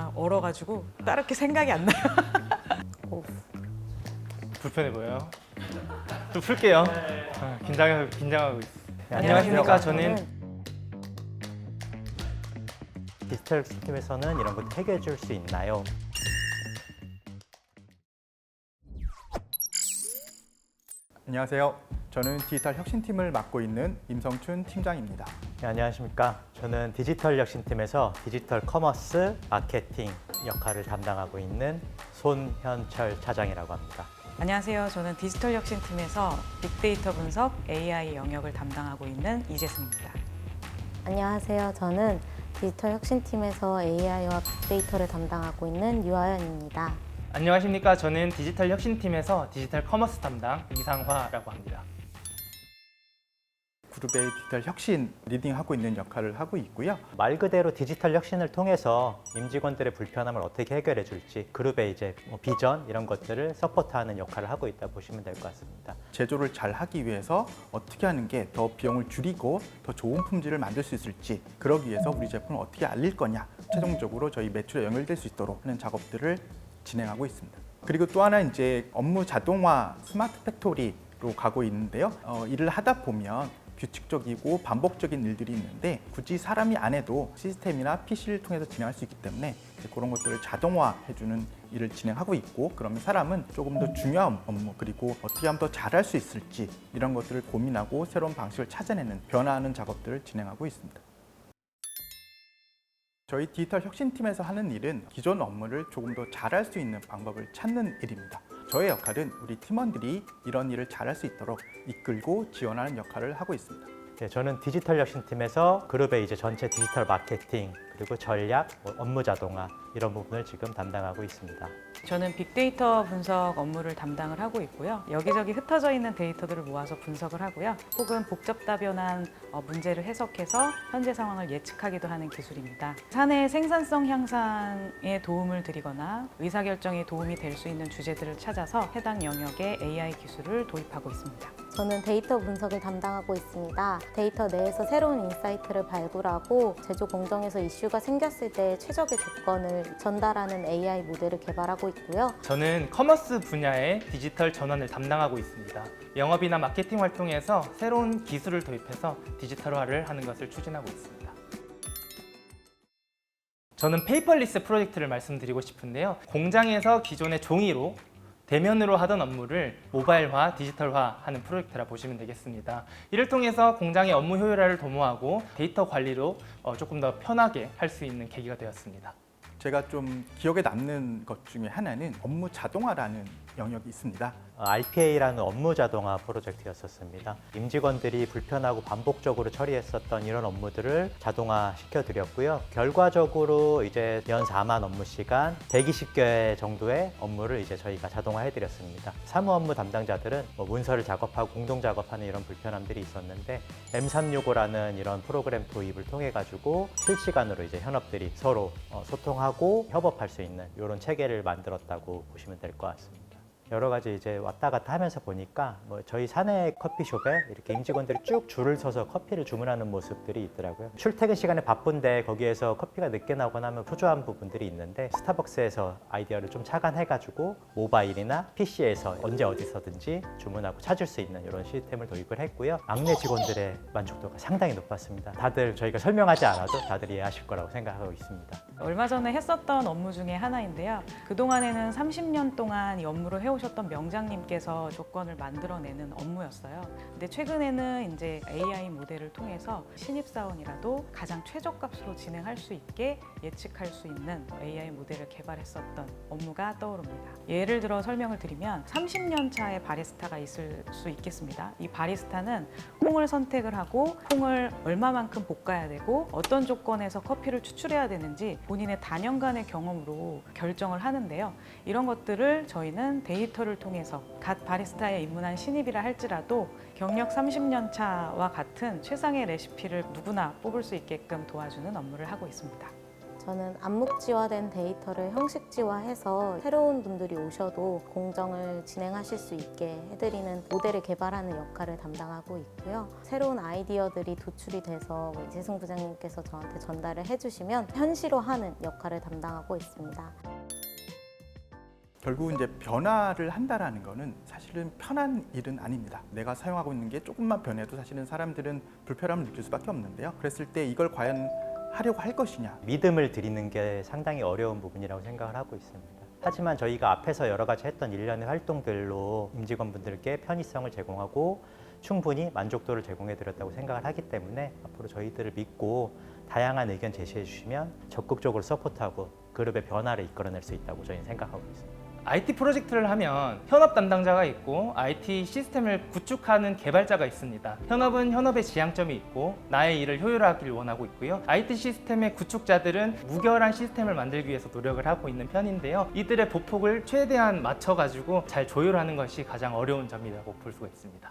아, 얼어가지고 따르게 생각이 안 나요. 불편해 보여요. 좀 풀게요. 아, 긴장 긴장하고 있어. 네, 안녕하십니까. 안녕하십니까. 저는 디지털 팀에서는 이런 것 해결해 줄 수 있나요? 안녕하세요. 저는 디지털 혁신팀을 맡고 있는 임성춘 팀장입니다. 네, 안녕하십니까. 저는 디지털 혁신팀에서 디지털 커머스 마케팅 역할을 담당하고 있는 손현철 차장이라고 합니다. 안녕하세요. 저는 디지털 혁신팀에서 빅데이터 분석 AI 영역을 담당하고 있는 이재승입니다. 안녕하세요. 저는 디지털 혁신팀에서 AI와 빅데이터를 담당하고 있는 유아연입니다. 안녕하십니까. 저는 디지털 혁신팀에서 디지털 커머스 담당 이상화라고 합니다. 그룹의 디지털 혁신 리딩하고 있는 역할을 하고 있고요. 말 그대로 디지털 혁신을 통해서 임직원들의 불편함을 어떻게 해결해 줄지 그룹의 이제 뭐 비전 이런 것들을 서포트하는 역할을 하고 있다 보시면 될 것 같습니다. 제조를 잘 하기 위해서 어떻게 하는 게 더 비용을 줄이고 더 좋은 품질을 만들 수 있을지 그러기 위해서 우리 제품을 어떻게 알릴 거냐 최종적으로 저희 매출에 연결될 수 있도록 하는 작업들을 진행하고 있습니다. 그리고 또 하나 이제 업무 자동화 스마트 팩토리 로 가고 있는데요. 어, 일을 하다 보면 규칙적이고 반복적인 일들이 있는데 굳이 사람이 안 해도 시스템이나 PC를 통해서 진행할 수 있기 때문에 그런 것들을 자동화해주는 일을 진행하고 있고 그러면 사람은 조금 더 중요한 업무 그리고 어떻게 하면 더 잘할 수 있을지 이런 것들을 고민하고 새로운 방식을 찾아내는 변화하는 작업들을 진행하고 있습니다. 저희 디지털 혁신팀에서 하는 일은 기존 업무를 조금 더 잘할 수 있는 방법을 찾는 일입니다. 저의 역할은 우리 팀원들이 이런 일을 잘할 수 있도록 이끌고 지원하는 역할을 하고 있습니다. 네, 저는 디지털 혁신팀에서 그룹의 이제 전체 디지털 마케팅 그리고 전략, 뭐 업무 자동화 이런 부분을 지금 담당하고 있습니다. 저는 빅데이터 분석 업무를 담당을 하고 있고요. 여기저기 흩어져 있는 데이터들을 모아서 분석을 하고요. 혹은 복잡다변한 어, 문제를 해석해서 현재 상황을 예측하기도 하는 기술입니다. 사내 생산성 향상에 도움을 드리거나 의사결정에 도움이 될 수 있는 주제들을 찾아서 해당 영역에 AI 기술을 도입하고 있습니다. 저는 데이터 분석을 담당하고 있습니다. 데이터 내에서 새로운 인사이트를 발굴하고 제조 공정에서 이슈가 생겼을 때 최적의 조건을 전달하는 AI 모델을 개발하고 있고요. 저는 커머스 분야의 디지털 전환을 담당하고 있습니다. 영업이나 마케팅 활동에서 새로운 기술을 도입해서 디지털화를 하는 것을 추진하고 있습니다. 저는 페이퍼리스 프로젝트를 말씀드리고 싶은데요. 공장에서 기존의 종이로 대면으로 하던 업무를 모바일화, 디지털화 하는 프로젝트라 보시면 되겠습니다. 이를 통해서 공장의 업무 효율화를 도모하고 데이터 관리로 어, 조금 더 편하게 할 수 있는 계기가 되었습니다. 제가 좀 기억에 남는 것 중에 하나는 업무 자동화라는 영역이 있습니다. 어, RPA라는 업무 자동화 프로젝트였었습니다. 임직원들이 불편하고 반복적으로 처리했었던 이런 업무들을 자동화 시켜드렸고요. 결과적으로 이제 연 4만 업무 시간, 120개 정도의 업무를 이제 저희가 자동화해드렸습니다. 사무 업무 담당자들은 뭐 문서를 작업하고 공동 작업하는 이런 불편함들이 있었는데 M365라는 이런 프로그램 도입을 통해 가지고 실시간으로 이제 현업들이 서로 어, 소통하고 협업할 수 있는 이런 체계를 만들었다고 보시면 될 것 같습니다. 여러 가지 이제 왔다 갔다 하면서 보니까 뭐 저희 사내 커피숍에 이렇게 임직원들이 쭉 줄을 서서 커피를 주문하는 모습들이 있더라고요. 출퇴근 시간에 바쁜데 거기에서 커피가 늦게 나오거나 하면 초조한 부분들이 있는데 스타벅스에서 아이디어를 좀 착안해가지고 모바일이나 PC에서 언제 어디서든지 주문하고 찾을 수 있는 이런 시스템을 도입을 했고요. 막내 직원들의 만족도가 상당히 높았습니다. 다들 저희가 설명하지 않아도 다들 이해하실 거라고 생각하고 있습니다. 얼마 전에 했었던 업무 중에 하나인데요. 그동안에는 30년 동안 이 업무를 해오셨던 명장님께서 조건을 만들어내는 업무였어요. 근데 최근에는 이제 AI 모델을 통해서 신입사원이라도 가장 최저값으로 진행할 수 있게 예측할 수 있는 AI 모델을 개발했었던 업무가 떠오릅니다. 예를 들어 설명을 드리면 30년 차의 바리스타가 있을 수 있겠습니다. 이 바리스타는 콩을 선택을 하고 콩을 얼마만큼 볶아야 되고 어떤 조건에서 커피를 추출해야 되는지 본인의 단연간의 경험으로 결정을 하는데요. 이런 것들을 저희는 데이터를 통해서 갓 바리스타에 입문한 신입이라 할지라도 경력 30년 차와 같은 최상의 레시피를 누구나 뽑을 수 있게끔 도와주는 업무를 하고 있습니다. 저는 암묵지화된 데이터를 형식지화해서 새로운 분들이 오셔도 공정을 진행하실 수 있게 해드리는 모델을 개발하는 역할을 담당하고 있고요. 새로운 아이디어들이 도출이 돼서 뭐 이재승 부장님께서 저한테 전달을 해주시면 현실화하는 역할을 담당하고 있습니다. 결국 이제 변화를 한다라는 거는 사실은 편한 일은 아닙니다. 내가 사용하고 있는 게 조금만 변해도 사실은 사람들은 불편함을 느낄 수밖에 없는데요. 그랬을 때 이걸 과연 하려고 할 것이냐 믿음을 드리는 게 상당히 어려운 부분이라고 생각을 하고 있습니다. 하지만 저희가 앞에서 여러 가지 했던 일련의 활동들로 임직원분들께 편의성을 제공하고 충분히 만족도를 제공해 드렸다고 생각을 하기 때문에 앞으로 저희들을 믿고 다양한 의견 제시해 주시면 적극적으로 서포트하고 그룹의 변화를 이끌어낼 수 있다고 저희는 생각하고 있습니다. IT 프로젝트를 하면 현업 담당자가 있고 IT 시스템을 구축하는 개발자가 있습니다. 현업은 현업의 지향점이 있고 나의 일을 효율화하기를 원하고 있고요. IT 시스템의 구축자들은 무결한 시스템을 만들기 위해서 노력을 하고 있는 편인데요. 이들의 보폭을 최대한 맞춰가지고 잘 조율하는 것이 가장 어려운 점이라고 볼 수가 있습니다.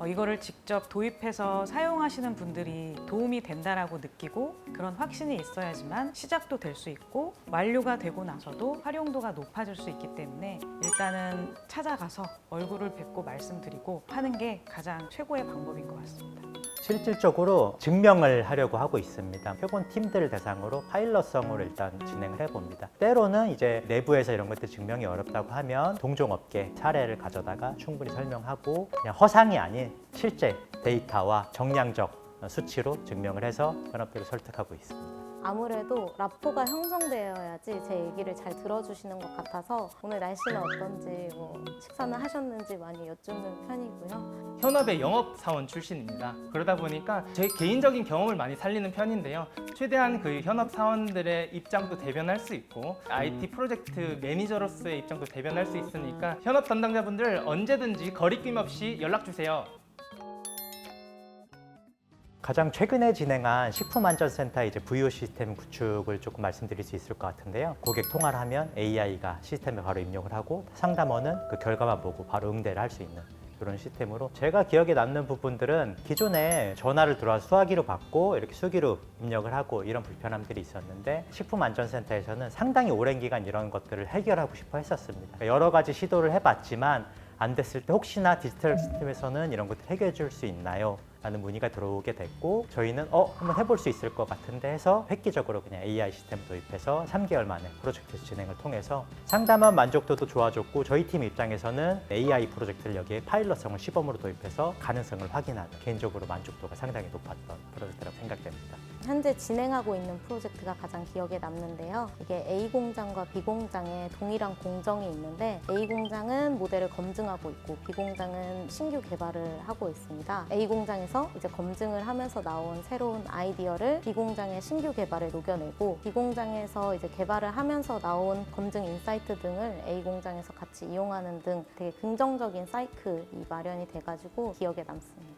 어, 이거를 직접 도입해서 사용하시는 분들이 도움이 된다라고 느끼고 그런 확신이 있어야지만 시작도 될 수 있고 완료가 되고 나서도 활용도가 높아질 수 있기 때문에 일단은 찾아가서 얼굴을 뵙고 말씀드리고 하는 게 가장 최고의 방법인 것 같습니다. 실질적으로 증명을 하려고 하고 있습니다. 표본 팀들을 대상으로 파일럿성으로 일단 진행을 해봅니다. 때로는 이제 내부에서 이런 것들 증명이 어렵다고 하면 동종업계 사례를 가져다가 충분히 설명하고 그냥 허상이 아닌 실제 데이터와 정량적 수치로 증명을 해서 현업들을 설득하고 있습니다. 아무래도 라포가 형성되어야지 제 얘기를 잘 들어주시는 것 같아서 오늘 날씨는 어떤지 뭐 식사는 하셨는지 많이 여쭙는 편이고요. 현업의 영업 사원 출신입니다. 그러다 보니까 제 개인적인 경험을 많이 살리는 편인데요. 최대한 그 현업 사원들의 입장도 대변할 수 있고 IT 프로젝트 매니저로서의 입장도 대변할 수 있으니까 현업 담당자분들 언제든지 거리낌 없이 연락 주세요. 가장 최근에 진행한 식품안전센터 이제 VO 시스템 구축을 조금 말씀드릴 수 있을 것 같은데요. 고객 통화를 하면 AI가 시스템에 바로 입력을 하고 상담원은 그 결과만 보고 바로 응대를 할 수 있는 그런 시스템으로 제가 기억에 남는 부분들은 기존에 전화를 들어와 수화기로 받고 이렇게 수기로 입력을 하고 이런 불편함들이 있었는데 식품안전센터에서는 상당히 오랜 기간 이런 것들을 해결하고 싶어 했었습니다. 여러 가지 시도를 해봤지만 안 됐을 때 혹시나 디지털 시스템에서는 이런 것들 해결해 줄 수 있나요? 라는 문의가 들어오게 됐고 저희는 어 한번 해볼 수 있을 것 같은데 해서 획기적으로 그냥 AI 시스템 도입해서 3개월 만에 프로젝트 진행을 통해서 상담원 만족도도 좋아졌고 저희 팀 입장에서는 AI 프로젝트를 여기에 파일럿성을 시범으로 도입해서 가능성을 확인하는 개인적으로 만족도가 상당히 높았던 프로젝트라고 생각됩니다. 현재 진행하고 있는 프로젝트가 가장 기억에 남는데요. 이게 A 공장과 B 공장에 동일한 공정이 있는데 A 공장은 모델을 검증하고 있고 B 공장은 신규 개발을 하고 있습니다. A 공장에서 이제 검증을 하면서 나온 새로운 아이디어를 B 공장의 신규 개발에 녹여내고 B 공장에서 이제 개발을 하면서 나온 검증 인사이트 등을 A 공장에서 같이 이용하는 등 되게 긍정적인 사이클이 마련이 돼가지고 기억에 남습니다.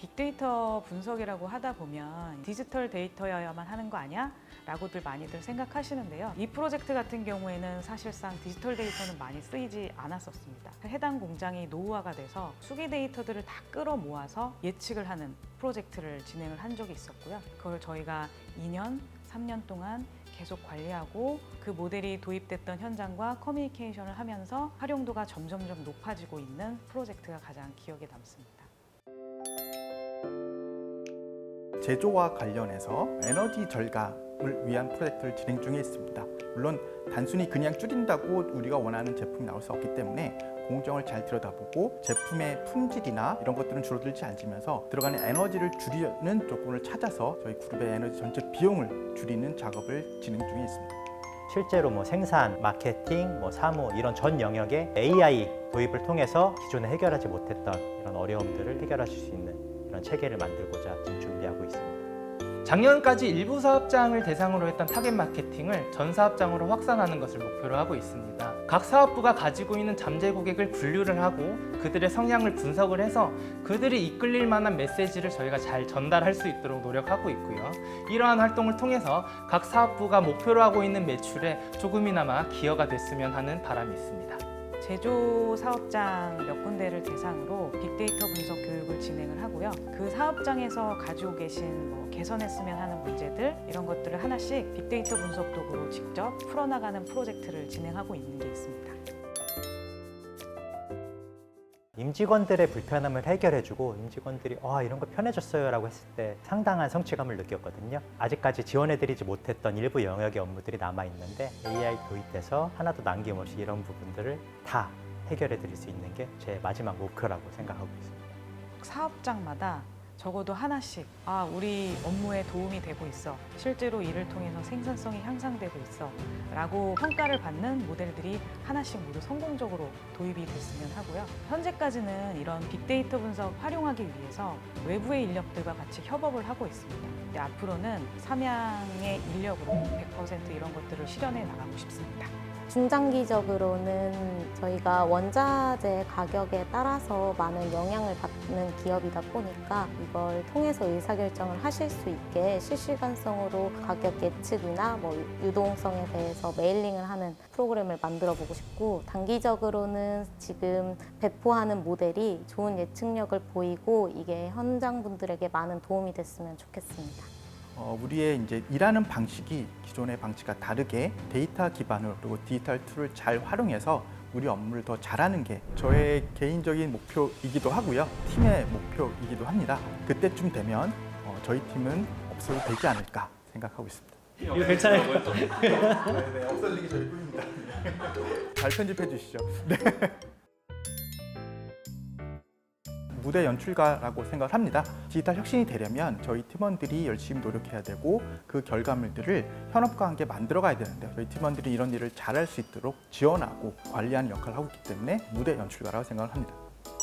빅데이터 분석이라고 하다 보면 디지털 데이터여야만 하는 거 아니야? 라고들 많이들 생각하시는데요. 이 프로젝트 같은 경우에는 사실상 디지털 데이터는 많이 쓰이지 않았었습니다. 해당 공장이 노후화가 돼서 수기 데이터들을 다 끌어 모아서 예측을 하는 프로젝트를 진행을 한 적이 있었고요. 그걸 저희가 2년, 3년 동안 계속 관리하고 그 모델이 도입됐던 현장과 커뮤니케이션을 하면서 활용도가 점점점 높아지고 있는 프로젝트가 가장 기억에 남습니다. 제조와 관련해서 에너지 절감을 위한 프로젝트를 진행 중에 있습니다. 물론 단순히 그냥 줄인다고 우리가 원하는 제품이 나올 수 없기 때문에 공정을 잘 들여다보고 제품의 품질이나 이런 것들은 줄어들지 않으면서 들어가는 에너지를 줄이는 조건을 찾아서 저희 그룹의 에너지 전체 비용을 줄이는 작업을 진행 중에 있습니다. 실제로 뭐 생산, 마케팅, 뭐 사무 이런 전 영역에 AI 도입을 통해서 기존에 해결하지 못했던 이런 어려움들을 해결하실 수 있는 체계를 만들고자 지금 준비하고 있습니다. 작년까지 일부 사업장을 대상으로 했던 타겟 마케팅을 전 사업장으로 확산하는 것을 목표로 하고 있습니다. 각 사업부가 가지고 있는 잠재 고객을 분류를 하고 그들의 성향을 분석을 해서 그들이 이끌릴 만한 메시지를 저희가 잘 전달할 수 있도록 노력하고 있고요. 이러한 활동을 통해서 각 사업부가 목표로 하고 있는 매출에 조금이나마 기여가 됐으면 하는 바람이 있습니다. 제조 사업장 몇 군데를 대상으로 빅데이터 분석 교육을 진행을 하고요. 그 사업장에서 가지고 계신 뭐 개선했으면 하는 문제들 이런 것들을 하나씩 빅데이터 분석 도구로 직접 풀어나가는 프로젝트를 진행하고 있는 게 있습니다. 임직원들의 불편함을 해결해주고 임직원들이 와 이런 거 편해졌어요라고 했을 때 상당한 성취감을 느꼈거든요. 아직까지 지원해드리지 못했던 일부 영역의 업무들이 남아 있는데 AI 도입돼서 하나도 남김없이 이런 부분들을 다 해결해 드릴 수 있는 게 제 마지막 목표라고 생각하고 있습니다. 사업장마다 적어도 하나씩 아 우리 업무에 도움이 되고 있어. 실제로 이를 통해서 생산성이 향상되고 있어. 라고 평가를 받는 모델들이 하나씩 모두 성공적으로 도입이 됐으면 하고요. 현재까지는 이런 빅데이터 분석 활용하기 위해서 외부의 인력들과 같이 협업을 하고 있습니다. 근데 앞으로는 삼양의 인력으로 100% 이런 것들을 실현해 나가고 싶습니다 중장기적으로는 저희가 원자재 가격에 따라서 많은 영향을 받는 기업이다 보니까 이걸 통해서 의사결정을 하실 수 있게 실시간성으로 가격 예측이나 뭐 유동성에 대해서 메일링을 하는 프로그램을 만들어 보고 싶고 단기적으로는 지금 배포하는 모델이 좋은 예측력을 보이고 이게 현장 분들에게 많은 도움이 됐으면 좋겠습니다. 어, 우리의 이제 일하는 방식이 기존의 방식과 다르게 데이터 기반으로 그리고 디지털 툴을 잘 활용해서 우리 업무를 더 잘하는 게 저의 개인적인 목표이기도 하고요. 팀의 목표이기도 합니다. 그때쯤 되면 어, 저희 팀은 없어도 되지 않을까 생각하고 있습니다. 이거 괜찮아요. 네, 없어지기 저희 꿈입니다. 잘 편집해 주시죠. 네. 무대 연출가라고 생각을 합니다. 디지털 혁신이 되려면 저희 팀원들이 열심히 노력해야 되고 그 결과물들을 현업과 함께 만들어 가야 되는데 저희 팀원들이 이런 일을 잘할 수 있도록 지원하고 관리하는 역할을 하고 있기 때문에 무대 연출가라고 생각을 합니다.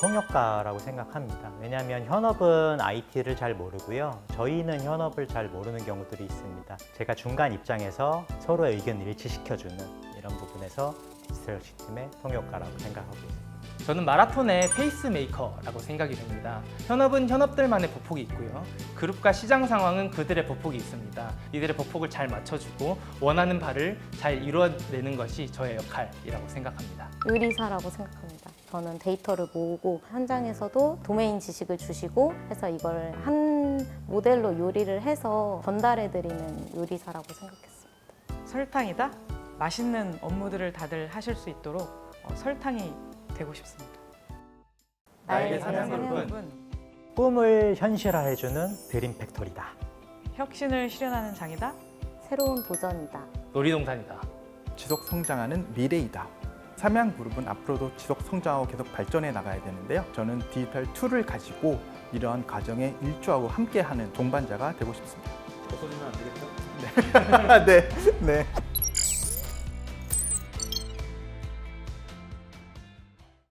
통역가라고 생각합니다. 왜냐하면 현업은 IT를 잘 모르고요. 저희는 현업을 잘 모르는 경우들이 있습니다. 제가 중간 입장에서 서로의 의견을 일치시켜주는 이런 부분에서 디지털 시스템의 통역가라고 생각하고 있습니다. 저는 마라톤의 페이스메이커라고 생각이 됩니다. 현업은 현업들만의 보폭이 있고요. 그룹과 시장 상황은 그들의 보폭이 있습니다. 이들의 보폭을 잘 맞춰주고 원하는 바를 잘 이루어내는 것이 저의 역할이라고 생각합니다. 요리사라고 생각합니다. 저는 데이터를 모으고 현장에서도 도메인 지식을 주시고 해서 이걸 한 모델로 요리를 해서 전달해 드리는 요리사라고 생각했습니다. 설탕이다 맛있는 업무들을 다들 하실 수 있도록 어, 설탕이 되고 싶습니다 나에게 삼양그룹은 삼양그룹은 꿈을 현실화해주는 드림 팩토리다. 혁신을 실현하는 장이다 새로운 도전이다. 놀이동산이다. 지속 성장하는 미래이다. 삼양 그룹은 앞으로도 지속 성장하고 계속 발전해 나가야 되는데요. 저는 디지털 툴을 가지고 이러한 과정에 일조하고 함께하는 동반자가 되고 싶습니다. 없어지면 안 되겠죠? 네, 네.